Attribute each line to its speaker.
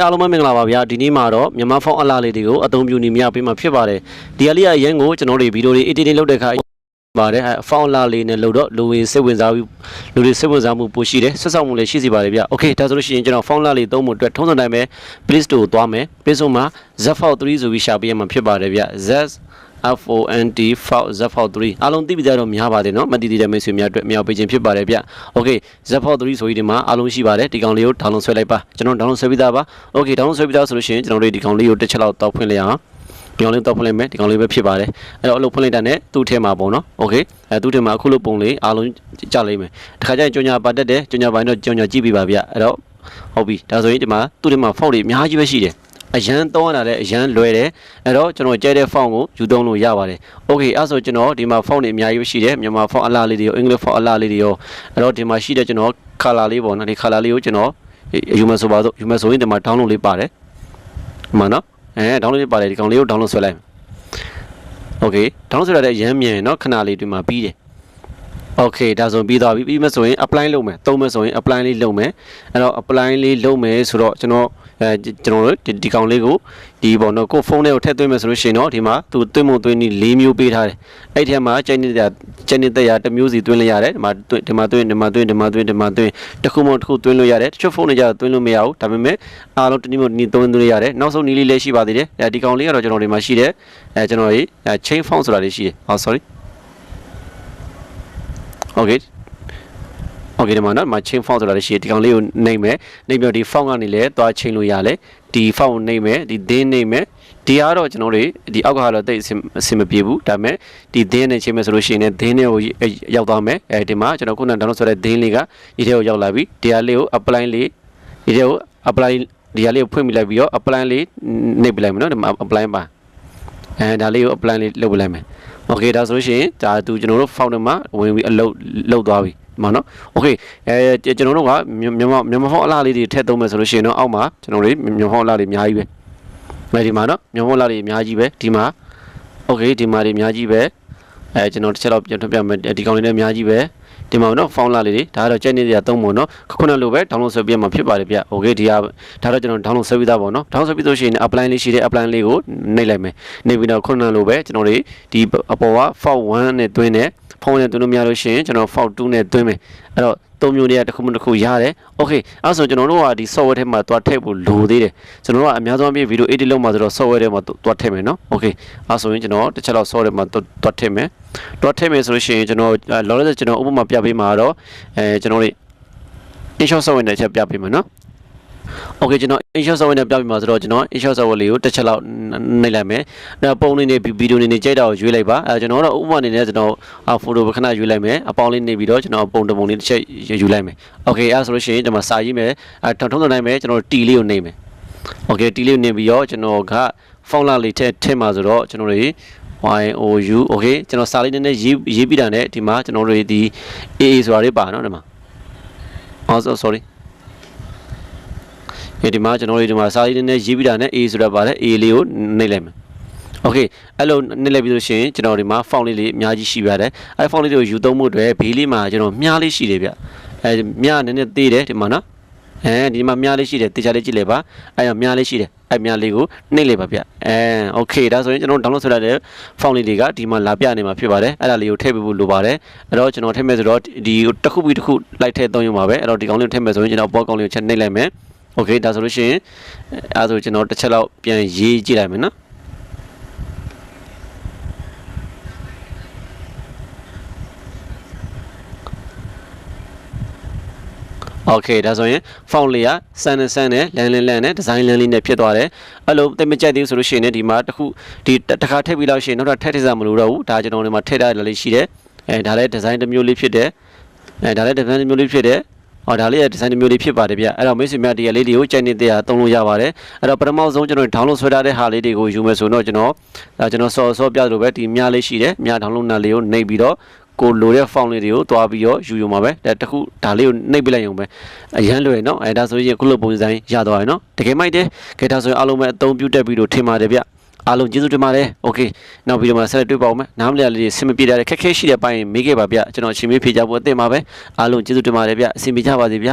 Speaker 1: အားလုံးပဲမင်္ဂလာပါဗျာဒီနေ့မှာတော့မြန်မာဖုန်းအလားလေးတွေကိုအသုံးပြုနေမြပေးမှာဖြစ်ပါတယ်ဒီအလေးအရင်ကိုကျွန်တော်တို့ဗီဒီယိုတွေ editing လုပ်တဲ့ခါပါတယ်အဲဖုန်းအလားလေးနဲ့လုပ်တော့လူဝင်စိတ်ဝင်စားပြီးလူတွေစိတ်ဝင်စားမှုပိုရှိတယ်ဆက်ဆောင်မှုလည်းရှိစီပါတယ်ဗျာโอเคဒါဆိုလို့ရှိရင်ကျွန်တော်ဖုန်းအလားလေးသုံးဖို့အတွက်ထုံးစံတိုင်းပဲ Play Store ကိုသွားမယ် Play Store မှာ Zfile 3ဆိုပြီးရှာပေးရမှာဖြစ်ပါတယ်ဗျာ Z FONT file Z-file 3အားလုံးသိပြီးကြတော့များပါတယ်နော်မတည်တည်တဲ့မိတ်ဆွေများအတွက်မြောက်ပေးခြင်းဖြစ်ပါတယ်ဗျ။ Okay Z-file 3ဆိုပြီးဒီမှာအားလုံးရှိပါတယ်ဒီကောင်လေးကို download ဆွဲလိုက်ပါကျွန်တော် download ဆွဲပြီးသားပါ။ Okay download ဆွဲပြီးသားဆိုလို့ရှိရင်ကျွန်တော်တို့ဒီကောင်လေးကိုတစ်ချက်လောက်တောက်ဖွင့်လိုက်အောင်ဒီကောင်လေးတောက်ဖွင့်လိုက်မယ်ဒီကောင်လေးပဲဖြစ်ပါတယ်အဲ့တော့အလုပ်ဖွင့်လိုက်တာနဲ့သူ့ထဲမှာပေါ့နော်။ Okay အဲသူ့ထဲမှာအခုလိုပုံလေးအားလုံးကြလိမ့်မယ်။တစ်ခါကျရင်ကြောင်ညာပါတက်တယ်ကြောင်ညာပိုင်းတော့ကြောင်ညာကြည့်ပြီးပါဗျ။အဲ့တော့ဟုတ်ပြီဒါဆိုရင်ဒီမှာသူ့ထဲမှာ font တွေအများကြီးပဲရှိတယ်။ အရန်သုံးရတာလည်းအရန်လွယ်တယ်အဲ့တော့ကျွန်တော်ကြဲတဲ့ font ကိုယူသုံးလို့ရပါတယ် okay အဲ့ဆိုကျွန်တော်ဒီမှာ font တွေအများကြီးရှိတယ်မြန်မာ font အလားလေးတွေရောအင်္ဂလိပ် font အလားလေးတွေရောအဲ့တော့ဒီမှာရှိတဲ့ကျွန်တော် color လေးပေါ့နော်ဒီ color လေးကိုကျွန်တော်ယူမယ်ဆိုပါတော့ယူမယ်ဆိုရင်ဒီမှာ download လေးပါတယ်ဒီမှာနော်အဲ download လေးပါတယ်ဒီကောင်လေးကို download ဆွဲလိုက် okay download ဆွဲရတဲ့ရမ်းမြန်နော်ခဏလေးဒီမှာပြီးတယ် Okay ဒါဆိုပြီးသွားပြီပြီးမှဆိုရင် apply လုပ်မယ်သုံးမယ်ဆိုရင် apply လေးလုပ်မယ်အဲ့တော့ apply လေးလုပ်မယ်ဆိုတော့ကျွန်တော်အဲကျွန်တော်တို့ဒီဒီကောင်လေးကိုဒီပေါ့နော်ကိုဖုန်းထဲကိုထည့်သွင်းမယ်ဆိုလို့ရှိရင်တော့ဒီမှာသူသွင်းမသွင်းနည်း၄မျိုးပေးထားတယ်အဲ့ထဲမှာကျန်နေတဲ့ကျန်နေတဲ့ရာတစ်မျိုးစီသွင်းလို့ရတယ်ဒီမှာဒီမှာသွင်းဒီမှာသွင်းဒီမှာသွင်းဒီမှာသွင်းတစ်ခုမှတစ်ခုသွင်းလို့ရတယ်တချို့ဖုန်းတွေကျတော့သွင်းလို့မရဘူးဒါပေမဲ့အားလုံးတနည်းမျိုးနီးသွင်းသွင်းလို့ရတယ်နောက်ဆုံးနည်းလေးလည်းရှိပါသေးတယ်အဲဒီကောင်လေးကတော့ကျွန်တော်ဒီမှာရှိတယ်အဲကျွန်တော်ကြီး chain font ဆိုတာလေးရှိတယ်ဟော sorry okay okay ဒီမှာနော်မ chain font ဆိုတာလည်းရှိတယ်ဒီကောင်လေးကိုနှိမ့်မယ်နှိမ့်ပြီးတော့ဒီ font ကနေလည်းသွား chain လို့ရလဲဒီ font ကိုနှိမ့်မယ်ဒီ thin နှိမ့်မယ်ဒီကတော့ကျွန်တော်တို့ဒီအောက်ကကတော့တိတ်အဆင်မပြေဘူးဒါပေမဲ့ဒီ thin နဲ့ chain မယ်ဆိုလို့ရှိရင် thin နဲ့ကိုရောက်သွားမယ်အဲဒီမှာကျွန်တော်ခုနက download ဆိုတဲ့ thin လေးကဒီထဲကိုရောက်လာပြီဒီဟာလေးကို apply လေးဒီထဲကို apply ဒီဟာလေးကိုဖွင့်ပြလိုက်ပြီးတော့ apply လေးနှိပ်ပြလိုက်မယ်နော်ဒီမှာ apply ပါ အဲဒါလေးကို apply လေးလုပ်ပြလိုက်မယ်โอเคဒါဆိုလို့ရှိရင်ဒါသူကျွန်တော်တို့ font မှာဝင်ပြီးအလုပ်လုပ်သွားပြီမနော်โอเคအဲကျွန်တော်တို့ကမြန်မာမြန်မာဖုန်းအလားလေးတွေထည့်သုံးမယ်ဆိုလို့ရှိရင်တော့အောက်မှာကျွန်တော်တို့မြန်မာဖုန်းအလားလေးအများကြီးပဲမဲဒီမှာနော်မြန်မာဖုန်းအလားလေးအများကြီးပဲဒီမှာโอเคဒီမှာတွေအများကြီးပဲအဲကျွန်တော်တစ်ချက်တော့ပြန်ထုတ်ပြမယ်ဒီကောင်လေးလည်းအများကြီးပဲ ဒီမှာနော်ဖောင်းလာလေးတွေဒါကတော့ကြက်နေကြသုံးပုံနော်ခုနလိုပဲ download ဆွဲပြမှာဖြစ်ပါတယ်ဗျโอเคဒီကဒါတော့ကျွန်တော် download ဆွဲပြီးသားပေါ့နော် download ဆွဲပြီးဆိုရှင် apply လေးရှိတယ် apply လေးကိုနှိပ်လိုက်မယ်နှိပ်ပြီးတော့ခုနလိုပဲကျွန်တော်တွေဒီအပေါ်က font 1နဲ့တွင်းတယ်ဖုန်းနဲ့တွင်းလို့မရလို့ရှိရင်ကျွန်တော် font 2နဲ့တွင်းမယ်အဲ့တော့ သုံးမျိုးတွေကတစ်ခုမှတစ်ခုရတယ်။ Okay အဲ့ဆိုကျွန်တော်တို့ကဒီ software ထဲမှာတွားထည့်ဖို့လိုသေးတယ်။ကျွန်တော်တို့ကအများဆုံးအပြည့် video edit လုပ်မှာဆိုတော့ software ထဲမှာတွားထည့်မယ်နော်။ Okay အဲ့ဆိုရင်ကျွန်တော်တစ်ချက်တော့ software ထဲမှာတွားထည့်မယ်။တွားထည့်မယ်ဆိုလို့ရှိရင်ကျွန်တော်လောလောဆယ်ကျွန်တော်ဥပမာပြပေးမှာတော့အဲကျွန်တော်တို့ InShot software နဲ့ချက်ပြပေးမယ်နော်။ Okay ကျွန်တော် InShot software နဲ့ပြပြမှာဆိုတော့ကျွန်တော် InShot software လေးကိုတစ်ချက်လောက်နှိပ်လိုက်မယ်။အဲပုံလေးနဲ့ဗီဒီယိုလေးနဲ့ကြိုက်တာကိုရွေးလိုက်ပါ။အဲကျွန်တော်တော့ဥပမာအနေနဲ့ကျွန်တော်အဖိုတိုခဏရွေးလိုက်မယ်။အပေါင်းလေးနေပြီးတော့ကျွန်တော်ပုံတပုံလေးတစ်ချက်ယူလိုက်မယ်။ Okay အဲဆိုလို့ရှိရင်ကျွန်တော်စာရေးမယ်။အဲထုံထုံတိုင်းမယ်ကျွန်တော် T လေးကိုနှိပ်မယ်။ Okay T လေးကိုနှိပ်ပြီးတော့ကျွန်တော်က font လာလေးထည့်ထည့်မှာဆိုတော့ကျွန်တော်တို့ y o u okay ကျွန်တော်စာလေးနည်းနည်းရေးရေးပြီးတာနဲ့ဒီမှာကျွန်တော်တို့ဒီ a a ဆိုတာလေးပါနော်ဒီမှာ also sorry ဒီမှာကျွန်တော်တို့ဒီမှာစာရေးနည်းနည်းရေးပြီးတာနဲ့ A ဆိုတာပါတယ် A လေးကိုနှိပ်လိုက်မယ်โอเคအဲ့လိုနှိပ်လိုက်ပြီးလို့ရှိရင်ကျွန်တော်ဒီမှာ font လေးလေးအများကြီးရှိပါတယ်အဲ့ font လေးတွေကိုယူသုံးမှုအတွက်ဘေးလေးမှာကျွန်တော်မြားလေးရှိတယ်ဗျအဲမြားနည်းနည်းသေးတယ်ဒီမှာနော်အဲဒီမှာမြားလေးရှိတယ်တေချာလေးကြည့်လိုက်ပါအဲ့တော့မြားလေးရှိတယ်အဲ့မြားလေးကိုနှိပ်လိုက်ပါဗျအဲโอเคဒါဆိုရင်ကျွန်တော် download ဆွဲလိုက်တဲ့ font လေးတွေကဒီမှာလာပြနေမှာဖြစ်ပါတယ်အဲ့ဒါလေးကိုထည့်ပေးဖို့လိုပါတယ်အဲ့တော့ကျွန်တော်ထည့်မယ်ဆိုတော့ဒီတစ်ခုပြီးတစ်ခုလိုက်ထည့်သုံးရုံပါပဲအဲ့တော့ဒီကောင်လေးကိုထည့်မယ်ဆိုရင်ကျွန်တော်ပေါ်ကောင်လေးကိုချက်နှိပ်လိုက်မယ် โอเคဒါဆိုလို့ရှိရင်အဲဆိုကျွန်တော်တစ်ချက်လောက်ပြန်ရေးကြည့်လိုက်မယ်နော်โอเคဒါဆိုရင် font လေးကစမ်းနဲ့စမ်းနဲ့လမ်းလင်းလမ်းနဲ့ဒီဇိုင်းလမ်းလေးနဲ့ဖြစ်သွားတယ်အဲ့လိုသိမကြိုက်သေးဘူးဆိုလို့ရှိရင်ဒီမှာတစ်ခုဒီတစ်ခါထည့်ပြီးလို့ရှိရင်နောက်ထပ်ထည့်ထည့်စားမလို့တော့ဘူးဒါကျွန်တော်ဒီမှာထည့်ထားရလေးရှိတယ်အဲဒါလည်းဒီဇိုင်းတစ်မျိုးလေးဖြစ်တယ်အဲဒါလည်းဒီဇိုင်းတစ်မျိုးလေးဖြစ်တယ် ဟောဒါလေးရဲ့ဒီဇိုင်းတစ်မျိုးလေးဖြစ်ပါတယ်ဗျအဲ့တော့မိတ်ဆွေများဒီလေးတွေကိုကြိုက်နေတဲ့ဟာသုံးလို့ရပါတယ်အဲ့တော့ပထမဆုံးကျွန်တော် download ဆွဲထားတဲ့ဟာလေးတွေကိုယူမယ်ဆိုတော့ကျွန်တော်ဒါကျွန်တော်စောစောပြသလိုပဲဒီမြလေးရှိတယ်မြ download နာလေးကိုနှိပ်ပြီးတော့ကိုလိုတဲ့ font လေးတွေကိုတွားပြီးတော့ယူယူမှာပဲဒါတခုဒါလေးကိုနှိပ်ပြလိုက်ရုံပဲအရန်လွယ်နော်အဲဒါဆိုရင်ခုလိုပုံစံရသွားရနော်တကယ်မိုက်တယ်ခေဒါဆိုရင်အားလုံးပဲအသုံးပြုတတ်ပြီးတော့ထင်ပါတယ်ဗျ အားလုံးကျေးဇူးတင်ပါတယ်။ Okay နောက်ဗီဒီယိုမှာဆက်လက်တွေ့ပါအောင်မယ်။နားမလည်လေးတွေဆင်မပြေတာတွေခက်ခဲရှိတဲ့ပိုင်းမေးခဲ့ပါဗျ။ကျွန်တော်အချိန်မီဖြေကြဖို့အသင့်ပါပဲ။အားလုံးကျေးဇူးတင်ပါတယ်ဗျ။အဆင်ပြေကြပါစေဗျာ။